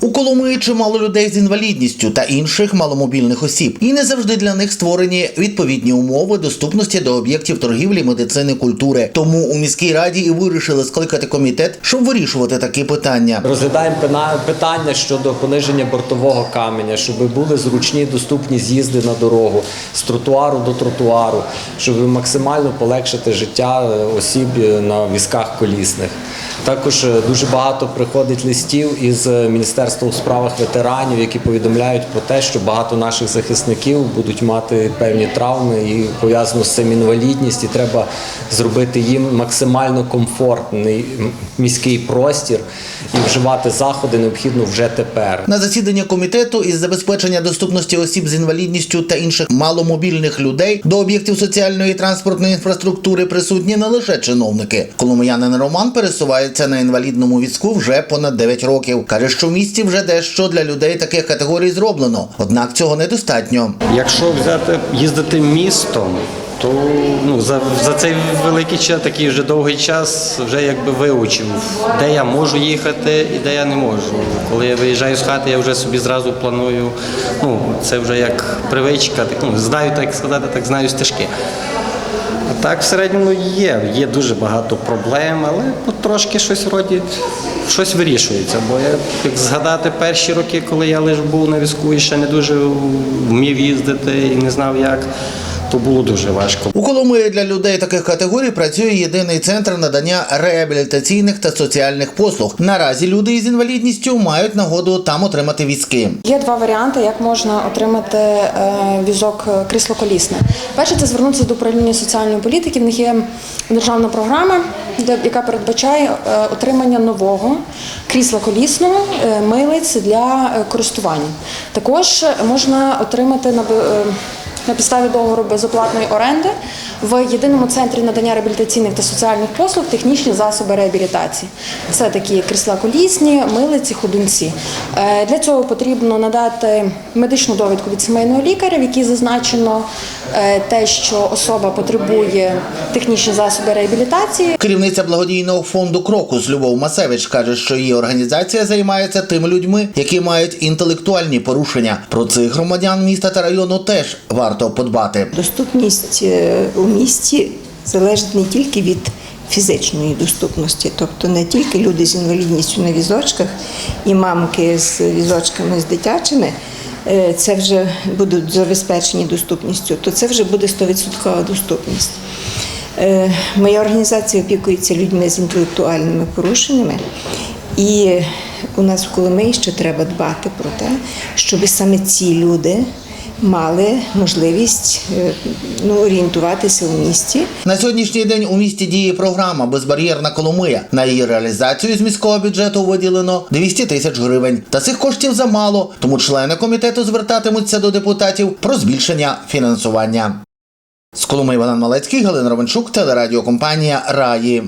У Коломиї чимало людей з інвалідністю та інших маломобільних осіб, і не завжди для них створені відповідні умови доступності до об'єктів торгівлі, медицини, культури. Тому у міській раді і вирішили скликати комітет, щоб вирішувати такі питання. Розглядаємо питання щодо пониження бортового каменя, щоб були зручні доступні з'їзди на дорогу з тротуару до тротуару, щоб максимально полегшити життя е, осіб е, на візках колісних. Також е, дуже багато приходить листів із е, Міністерства у справах ветеранів, які повідомляють про те, що багато наших захисників будуть мати певні травми і пов'язано з цим інвалідність, і треба зробити їм максимально комфортний міський простір і вживати заходи необхідно вже тепер. На засідання комітету із забезпечення доступності осіб з інвалідністю та інших маломобільних людей до об'єктів соціальної і транспортної інфраструктури присутні не лише чиновники. Коломиянин Роман пересувається на інвалідному візку вже понад 9 років. каже, що в місті вже дещо для людей таких категорій зроблено. Однак цього недостатньо. Якщо взяти їздити містом, то ну за, за цей великий час, такий вже довгий час, вже якби вивчив, де я можу їхати і де я не можу. Коли я виїжджаю з хати, я вже собі зразу планую. Ну це вже як привичка, так ну знаю, так сказати, так знаю стежки. А так в середньому є. Є дуже багато проблем, але трошки щось вроді щось вирішується. Бо я як згадати перші роки, коли я лише був на візку і ще не дуже вмів їздити і не знав як, то було дуже важко. У Коломиї для людей таких категорій працює єдиний центр надання реабілітаційних та соціальних послуг. Наразі люди із інвалідністю мають нагоду там отримати візки. Є два варіанти, як можна отримати е, візок е, крісло-колісне. Перше це звернутися до управління соціальної політики. В них є державна програма, яка передбачає е, отримання нового крісла колісного е, милиць для користування. Також можна отримати на на підставі договору безоплатної оренди в єдиному центрі надання реабілітаційних та соціальних послуг технічні засоби реабілітації. Це такі крісла колісні, милиці, ходунці. Е, Для цього потрібно надати медичну довідку від сімейного лікаря, в якій зазначено е, те, що особа потребує технічні засоби реабілітації. Керівниця благодійного фонду Крокус Любов Масевич каже, що її організація займається тими людьми, які мають інтелектуальні порушення. Про цих громадян міста та району теж варто подбати. Доступність е, у місті залежить не тільки від фізичної доступності, тобто не тільки люди з інвалідністю на візочках і мамки з візочками з дитячими. е, Це вже будуть забезпечені доступністю, то це вже буде 100% доступність. Е, Моя організація опікується людьми з інтелектуальними порушеннями, і у нас в Коломиї ще треба дбати про те, щоб саме ці люди мали можливість е, ну, орієнтуватися в місті. На сьогоднішній день у місті діє програма Безбар'єрна Коломия. На її реалізацію з міського бюджету виділено 200 тисяч гривень. Та цих коштів замало, тому члени комітету звертатимуться до депутатів про збільшення фінансування. З Коломиї Іван Малецький, Галина Романчук, телерадіокомпанія Раї.